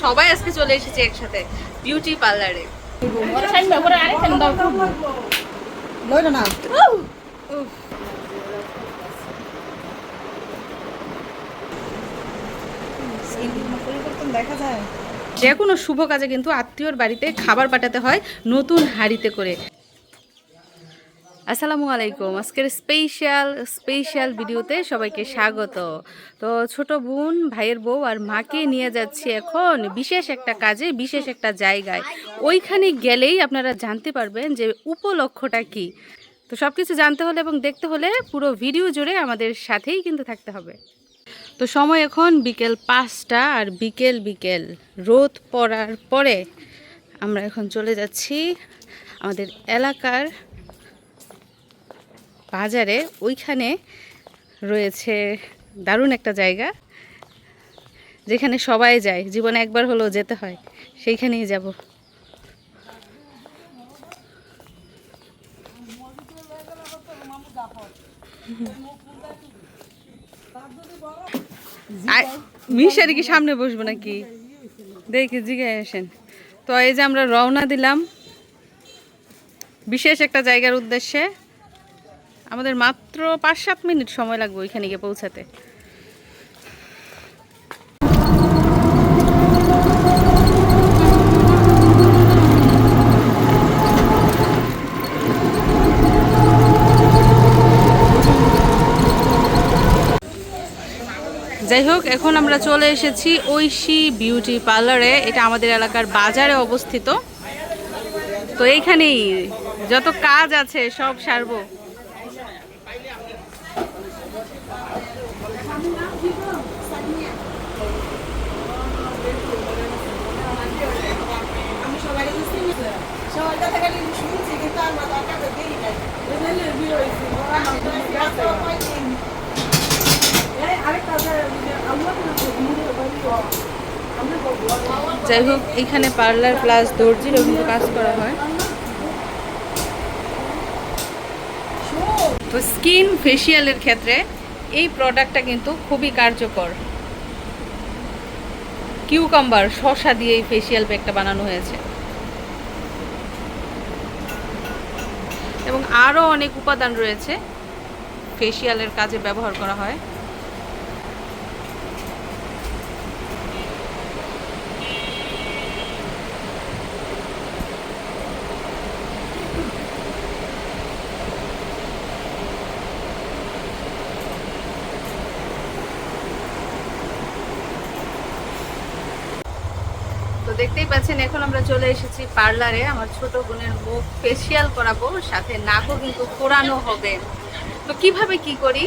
সবাই আজকে চলে এসেছে একসাথে বিউটি পার্লারে দেখা যায় যে কোনো শুভ কাজে কিন্তু আত্মীয়র বাড়িতে খাবার পাঠাতে হয় নতুন হাড়িতে করে। আসসালামু আলাইকুম। আজকের স্পেশাল স্পেশাল ভিডিওতে সবাইকে স্বাগত। তো ছোট বোন, ভাইয়ের বউ আর মাকে নিয়ে যাচ্ছি এখন বিশেষ একটা কাজে, বিশেষ একটা জায়গায়। ওইখানে গেলেই আপনারা জানতে পারবেন যে উপলক্ষটা কি। তো সব কিছু জানতে হলে এবং দেখতে হলে পুরো ভিডিও জুড়ে আমাদের সাথেই কিন্তু থাকতে হবে। তো সময় এখন বিকেল পাঁচটা আর বিকেল বিকেল। রোদ পড়ার পরে আমরা এখন চলে যাচ্ছি আমাদের এলাকার বাজারে ওইখানে রয়েছে দারুণ একটা জায়গা, যেখানে সবাই যায়, জীবনে একবার হলেও যেতে হয়, সেইখানেই যাব। মিশারি কি সামনে বসবো নাকি? দেখি, জিগায় আসেন। তো এই যে আমরা রওনা দিলাম, বিশেষ একটা জায়গার উদ্দেশ্যে। আমাদের মাত্র পাঁচ সাত মিনিট সময় লাগবে ওইখানে গিয়ে পৌঁছাতে। যাই হোক, এখন আমরা চলে এসেছি ঐশী বিউটি পার্লারে। এটা আমাদের এলাকার বাজারে অবস্থিত। তো এইখানেই যত কাজ আছে সব সারবো সবার কথা খালি শুনছি কিন্তু আমরা দরকার দেই নাই যাই হোক, এখানে পার্লার প্লাস দর্জিরও কিন্তু কাজ করা হয়। তো স্কিন ফেসিয়ালের ক্ষেত্রে এই প্রোডাক্টটা কিন্তু খুবই কার্যকর। কিউকাম্বার শশা দিয়ে এই ফেসিয়াল প্যাকটা বানানো হয়েছে। এবং আরও অনেক উপাদান রয়েছে। ফেসিয়ালের কাজে ব্যবহার করা হয়। দেখতেই পাচ্ছেন, এখন আমরা চলে এসেছি পার্লারে। আমার ছোট বোনের মুখ ফেসিয়াল করাবো, সাথে নাকও কিন্তু কোরানো হবে। তো কীভাবে কি করি?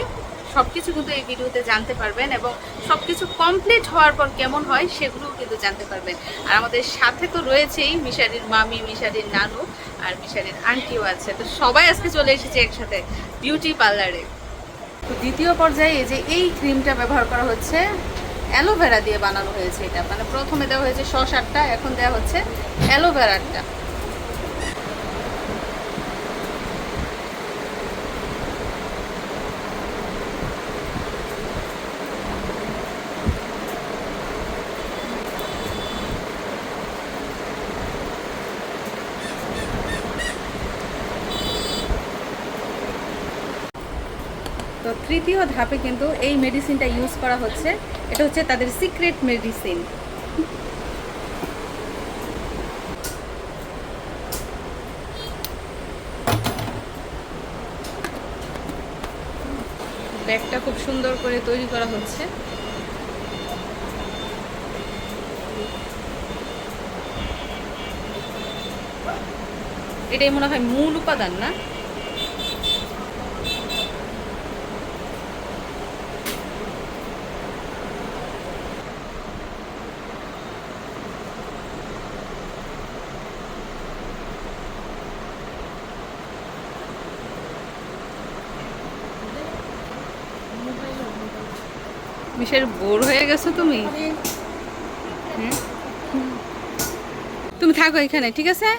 সবকিছু কিন্তু এই ভিডিওতে জানতে পারবেন এবং সবকিছু কমপ্লিট হওয়ার পর কেমন হয় সেগুলোও কিন্তু জানতে পারবেন। আর আমাদের সাথে তো রয়েছেই মিশারির মামি, মিশারির নানু আর মিশারির আন্টিও আছে। তো সবাই আজকে চলে এসেছে একসাথে বিউটি পার্লারে তো দ্বিতীয় পর্যায়ে যে এই ক্রিমটা ব্যবহার করা হচ্ছে অ্যালোভেরা দিয়ে বানানো হয়েছে এটা। মানে প্রথমে দেওয়া হয়েছে শসারটা এখন দেওয়া হচ্ছে অ্যালোভেরারটা তো তৃতীয় ধাপে কিন্তু এই মেডিসিনটা ইউজ করা হচ্ছে। এটা হচ্ছে তাদের সিক্রেট মেডিসিন ব্যাগটা খুব সুন্দর করে তৈরি করা হচ্ছে। এটাই মনে হয় মূল উপাদান না? মিশের বোর হয়ে গেছো তুমি? তুমি থাকো এখানে, ঠিক আছে?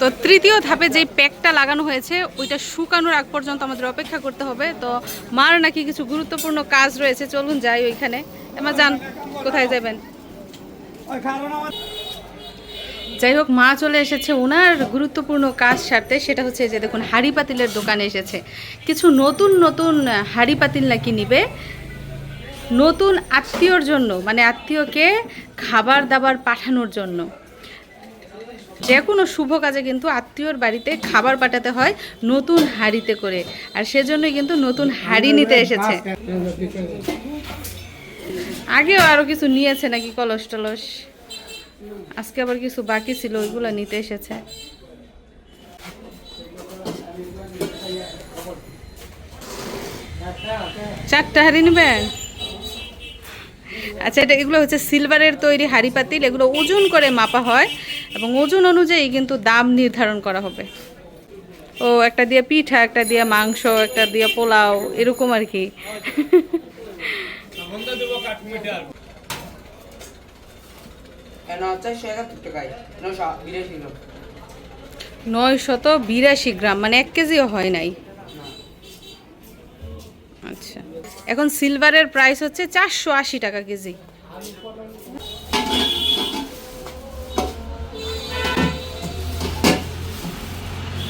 তো তৃতীয় ধাপে যে প্যাকটা লাগানো হয়েছে, ওইটা শুকানোর আগ পর্যন্ত আমাদের অপেক্ষা করতে হবে। তো মার নাকি কিছু গুরুত্বপূর্ণ কাজ রয়েছে, চলুন যাই ওইখানে। এমা যান, কোথায় যাবেন? যাই হোক, মা চলে এসেছে ওনার গুরুত্বপূর্ণ কাজ সারতে, সেটা হচ্ছে যে দেখুন, হাড়ি পাতিলের দোকানে এসেছে। কিছু নতুন নতুন হাড়ি পাতিল নাকি নিবে? নতুন আত্মীয়র জন্য মানে আত্মীয়কে খাবার দাবার পাঠানোর জন্য। যে কোনো শুভ কাজে কিন্তু আত্মীয়র বাড়িতে খাবার পাঠাতে হয় নতুন হাঁড়িতে করে। আর সেজন্যই কিন্তু নতুন হাঁড়ি নিতে এসেছে। আগেও আরও কিছু নিয়েছে নাকি কলস টলস? আজকে আবার কিছু বাকি ছিল, ওইগুলো নিতে এসেছে। চারটা হাঁড়ি নেবেন আচ্ছা এটা এগুলো হচ্ছে সিলভারের তৈরি হাঁড়ি পাতিল। এগুলো ওজন করে মাপা হয় এবং ওজন অনুযায়ী কিন্তু দাম নির্ধারণ করা হবে। ও, একটা দিয়ে পিঠা, একটা দিয়ে মাংস, একটা দিয়ে পোলাও, এরকম আর কি। চারশো একাত্তর টাকায় নশো বিরাশি গ্রাম। নয় শত বিরাশি গ্রাম মানে এক কেজিও হয় নাই। আচ্ছা। এখন সিলভারের প্রাইস হচ্ছে চারশো আশি টাকা কেজি।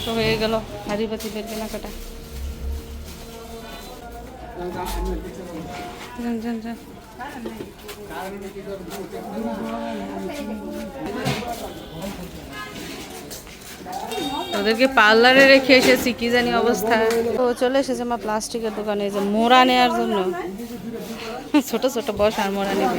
তো হয়ে গেল হাড়ি বাতিলের কেনাকাটা যান যান যান। ওদেরকে পার্লারে রেখে এসেছি, কি জানি অবস্থা। তো চলে এসেছে আমার প্লাস্টিকের দোকানে যে মোড়া নেওয়ার জন্য। ছোট ছোট বসার মোড়া নেবে।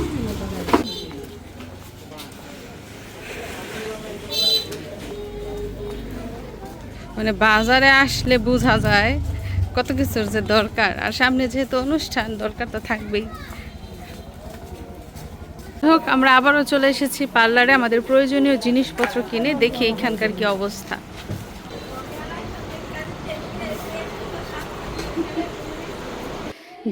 মানে বাজারে আসলে বোঝা যায় কত কিছুর যে দরকার। আর সামনে যেহেতু অনুষ্ঠান, দরকার তো থাকবেই। হোক, আমরা আবারও চলে এসেছি পার্লারে আমাদের প্রয়োজনীয় জিনিসপত্র কিনে দেখি এখানকার কি অবস্থা।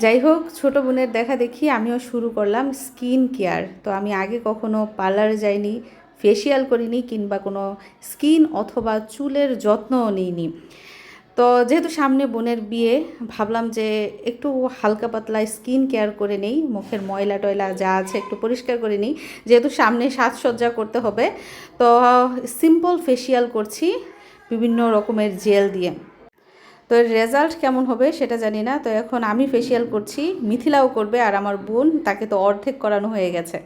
যাই হোক, ছোট বোনের দেখা দেখি আমিও শুরু করলাম স্কিন কেয়ার। তো আমি আগে কখনো পার্লারে যাইনি ফেসিয়াল করিনি কিংবা কোনো স্কিন অথবা চুলের যত্নও নিইনি। তো যেহেতু সামনে বোনের বিয়ে, ভাবলাম যে একটু হালকা পাতলা স্কিন কেয়ার করে নেই, মুখের ময়লা টয়লা যা আছে একটু পরিষ্কার করে নিই, যেহেতু সামনে সাজসজ্জা করতে হবে, তো সিম্পল ফেসিয়াল করছি বিভিন্ন রকমের জেল দিয়ে। তো এর রেজাল্ট কেমন হবে সেটা জানি না, তো এখন আমি ফেসিয়াল করছি, মিথিলাও করবে আর আমার বোন, তাকে তো অর্ধেক করানো হয়ে গেছে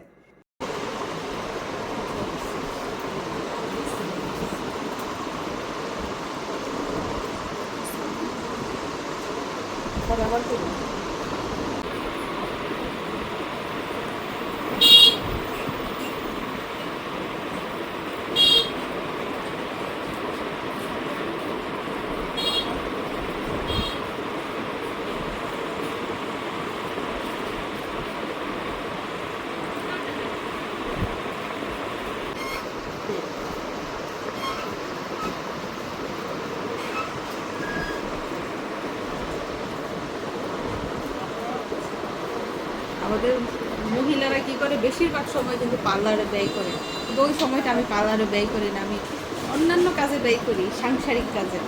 আমাদের মহিলারা কি করে বেশিরভাগ সময় কিন্তু পার্লারে ব্যয় করে। কিন্তু ওই সময়টা আমি পার্লারে ব্যয় করি না, আমি অন্যান্য কাজে ব্যয় করি, সাংসারিক কাজে।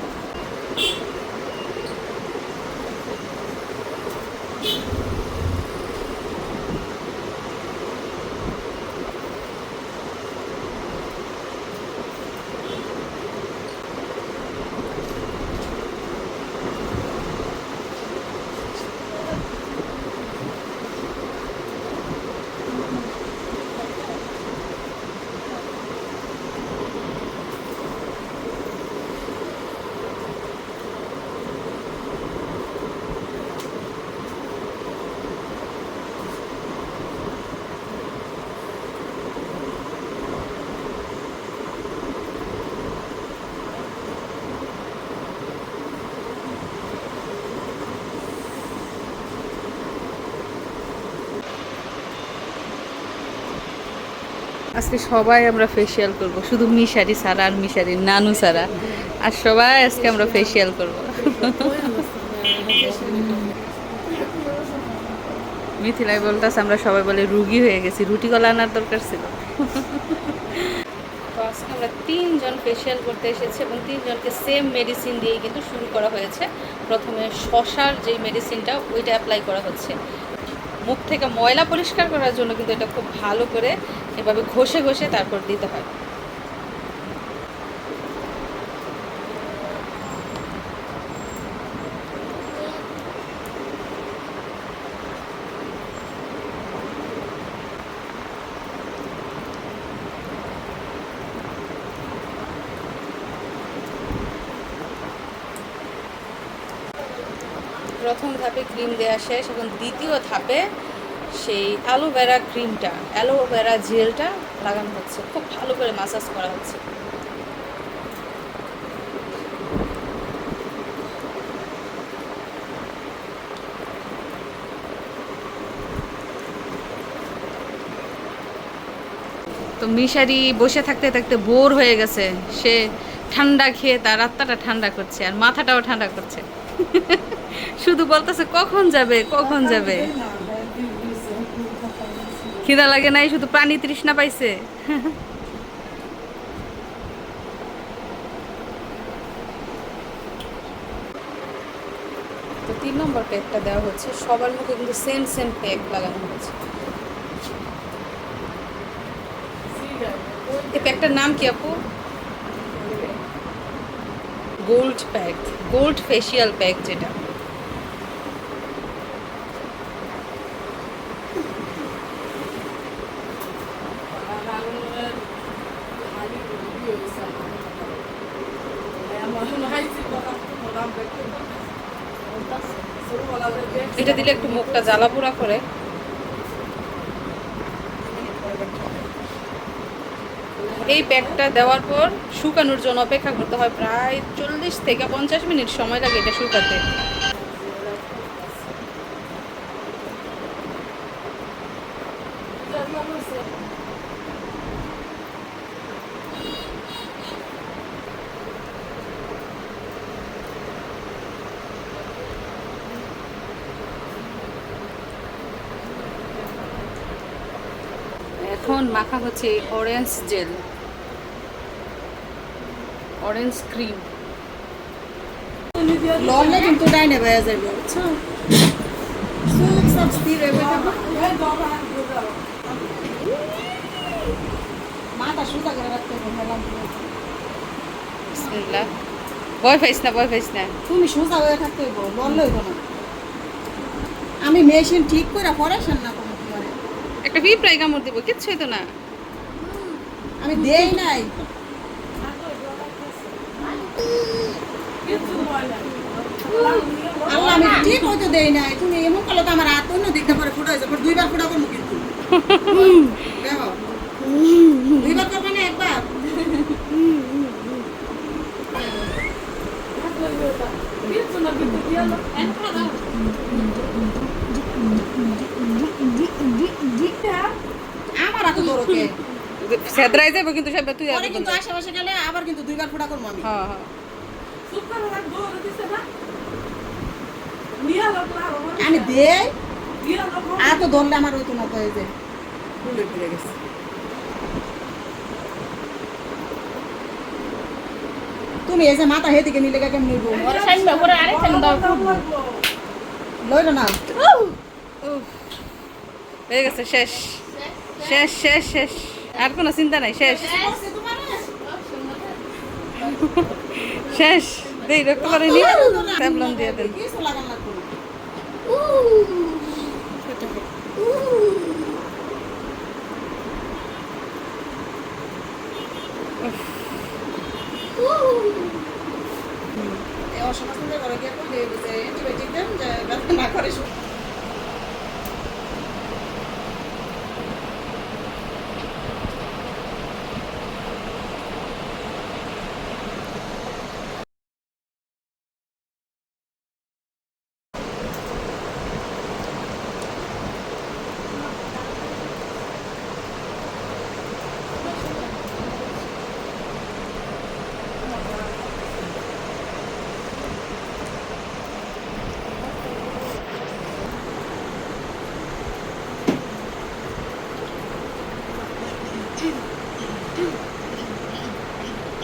আজকে সবাই আমরা ফেসিয়াল করব। শুধু মিশারি সারা আর মিশারি, নানু সারা আর সবাই আজকে আমরা ফেসিয়াল করব। মিথিলাই বলতেছে, আমরা সবাই বলে রুগী হয়ে গেছি। রুটি কলা আনার দরকার ছিল। আজকে আমরা তিনজন ফেসিয়াল করতে এসেছি এবং তিনজনকে সেম মেডিসিন দিয়ে কিন্তু শুরু করা হয়েছে। প্রথমে শশার যে মেডিসিনটা ওইটা অ্যাপ্লাই করা হচ্ছে। মুখ থেকে ময়লা পরিষ্কার করার জন্য কিন্তু এটা খুব ভালো করে এভাবে ঘষে ঘষে তারপর দিতে হয়। প্রথম ধাপে ক্রিম দেওয়া শেষ এবং দ্বিতীয় ধাপে সেই অ্যালোভেরা ক্রিমটা, অ্যালোভেরা জেলটা লাগানো হচ্ছে। খুব ভালো করে মাসাজ করা হচ্ছে। তো মিশারি বসে থাকতে থাকতে বোর হয়ে গেছে। সে ঠান্ডা খেয়ে তার রাত্তাটা ঠান্ডা করছে আর মাথাটাও ঠান্ডা করছে। শুধু বলতেছে, কখন যাবে? কখন যাবে? খিদা লাগে নাই, শুধু পানি তৃষ্ণা পাইছে। তো তিন নম্বর প্যাকটা দেওয়া হচ্ছে, সবার মুখে কিন্তু সেম সেম প্যাক লাগানো হচ্ছে এই প্যাকটার নাম কি আপু? Gold pack gold facial pack যেটা। এটা দিলে একটু মুখটা জ্বালা পোড়া করে। এই প্যাকটা দেওয়ার পর শুকানোর জন্য অপেক্ষা করতে হয় প্রায় চল্লিশ থেকে পঞ্চাশ মিনিট সময় লাগে এটা শুকাতে। এখন মাখা হচ্ছে অরেঞ্জ জেল অরেঞ্জ ক্রিম লড়লে কিন্তু ডাইনে বয়ে যাবে সুখ সব স্থির মাথা সুতা করে রাখতে হবে ভয় পাইস না পাইস না। তুমি সোজা হয়ে থাকতে না। আমি মেশিন ঠিক করে পড়াশোনা না একটা পিঁপড়াই কামড় দিব কিচ্ছুই তো না। আমি দেই নাই। আল্লাহ আমি ঠিক হইতে দেই নাই। তুমি এমন করলে তো আমার হাত অন্য দিক দিয়ে পরে ফুটা হয়েছে দুইবার ফুটা করব কিন্তু। দেখো। দুইবার করবে না একবার। আমার সেদ্রাই যাব কিন্তু তুই পরে কিন্তু আশেপাশে গেলে আবার কিন্তু দুইবার ফুটা করব আমি। হ্যাঁ হ্যাঁ। আমি দেই। আর তো ধরলে আমার গেছে। তুমি এই যে মাথা হেদিকে নিলে কেমন নিব লইল না? হয়ে গেছে শেষ। শেষ শেষ শেষ। আর কোনো চিন্তা নাই শেষ। শেষ। দেই রক্ত করে নি দিয়ে দেন কিছু লাগান লাগবে না। এই অসমাসের ঘরে গিয়ে কই দিয়ে দিছে অ্যান্টিবায়োটিক দেন যে ব্যথা না করে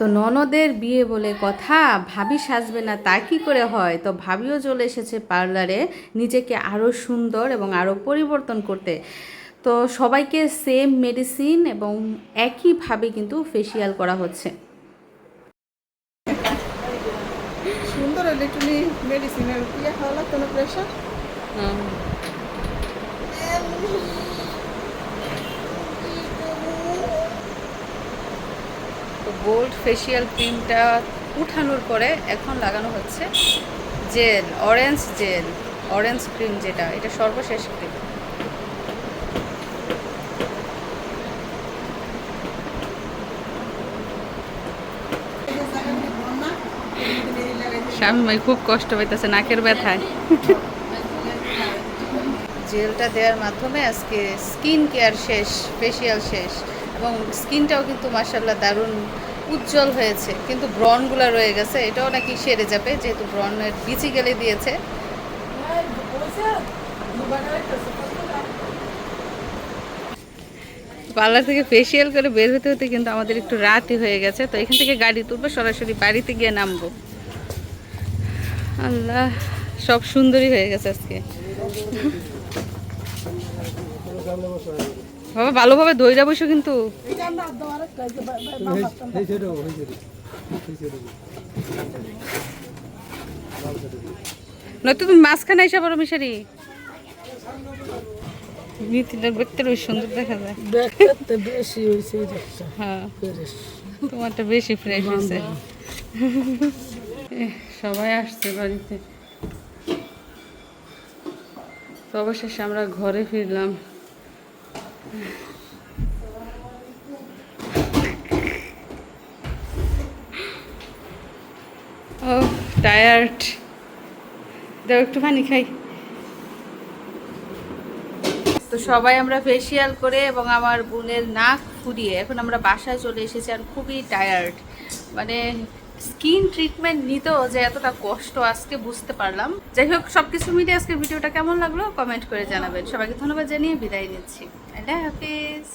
তো ননদের বিয়ে বলে কথা ভাবি সাজবে না তা কি করে হয়? তো ভাবিও চলে এসেছে পার্লারে নিজেকে আরও সুন্দর এবং আরও পরিবর্তন করতে। তো সবাইকে সেম মেডিসিন এবং একইভাবে কিন্তু ফেসিয়াল করা হচ্ছে। সুন্দর মেডিসিনের ইয়ে খাওয়া লাগতো না। প্রেশার তো গোল্ড ফেসিয়াল ক্রিমটা উঠানোর পরে এখন লাগানো হচ্ছে gel orange gel orange cream যেটা এটা সর্বশেষ ক্রিম স্বামী খুব কষ্ট পাইতেছে নাকের ব্যথায়। জেলটা দেওয়ার মাধ্যমে আজকে স্কিন কেয়ার শেষ ফেসিয়াল শেষ। এবং স্কিনটাও কিন্তু মার্শাল্লাহ দারুণ উজ্জ্বল হয়েছে। কিন্তু ব্রনগুলো রয়ে গেছে, এটাও নাকি সেরে যাবে, যেহেতু ব্রনের বিচি গেলে দিয়েছে। পার্লার থেকে ফেসিয়াল করে বের হতে হতে কিন্তু আমাদের একটু রাতই হয়ে গেছে, তো এখান থেকে গাড়ি তুলবো, সরাসরি বাড়িতে গিয়ে নামবো। আল্লাহ, সব সুন্দরই হয়ে গেছে আজকে। বাবা ভালোভাবে দইরা বসো কিন্তু। নয়তো তুমি মাঝখানে এসে পড়ো মিশারি। মিথিলার দেখতে বেশ সুন্দর দেখা যায়। দেখতে বেশি হয়েছে হ্যাঁ। তোমারটা বেশি ফ্রেশ হয়েছে। সবাই আসছে বাড়িতে। তো অবশেষে আমরা ঘরে ফিরলাম। ও টায়ার্ড দাও একটু পানি খাই। তো সবাই আমরা ফেসিয়াল করে এবং আমার বোনের নাক ফুরিয়ে এখন আমরা বাসায় চলে এসেছি আর খুবই টায়ার্ড মানে স্কিন ট্রিটমেন্ট নিতেও যে এতটা কষ্ট, আজকে বুঝতে পারলাম। যাই হোক সব কিছু মিলিয়ে আজকের ভিডিওটা কেমন লাগল? কমেন্ট করে জানাবেন। সবাইকে ধন্যবাদ জানিয়ে বিদায় নিচ্ছি। আল্লাহ হাফিজ।